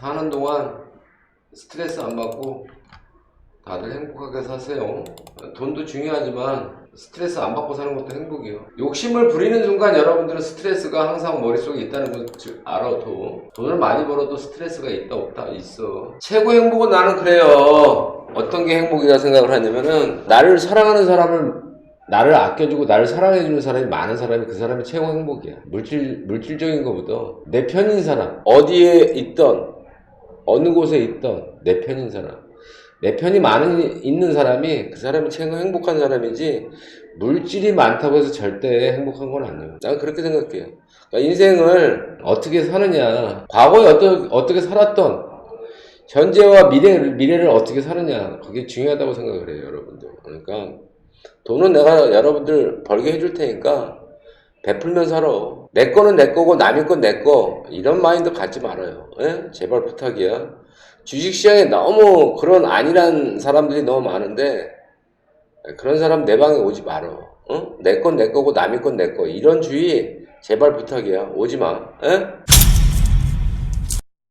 사는 동안 스트레스 안 받고 다들 행복하게 사세요. 돈도 중요하지만 스트레스 안 받고 사는 것도 행복이에요. 욕심을 부리는 순간 여러분들은 스트레스가 항상 머릿속에 있다는 걸 줄- 알아도 돈을 많이 벌어도 스트레스가 있다 없다 있어. 최고 행복은 나는 그래요. 어떤 게 행복이라 생각을 하냐면은 나를 사랑하는 사람을 나를 아껴주고 나를 사랑해주는 사람이 많은 사람이 그 사람이 최고 행복이야. 물질 물질적인 것보다 내 편인 사람 어디에 있던 어느 곳에 있던 내 편인 사람 내 편이 많은 있는 사람이 그 사람이 최고 행복한 사람이지 물질이 많다고 해서 절대 행복한 건 아니에요. 난 그렇게 생각해요. 그러니까 인생을 어떻게 사느냐, 과거에 어떠, 어떻게 살았던 현재와 미래, 미래를 어떻게 사느냐, 그게 중요하다고 생각을 해요, 여러분들. 그러니까 돈은 내가 여러분들 벌게 해줄 테니까 베풀면 살아. 내 거는 내 거고 남의 건 내 거. 이런 마인드 갖지 말아요. 예? 제발 부탁이야. 주식시장에 너무 그런 안일한 사람들이 너무 많은데 그런 사람 내 방에 오지 말어. 어? 내 건 내 거고 남의 건 내 거. 이런 주의 제발 부탁이야. 오지 마. 예?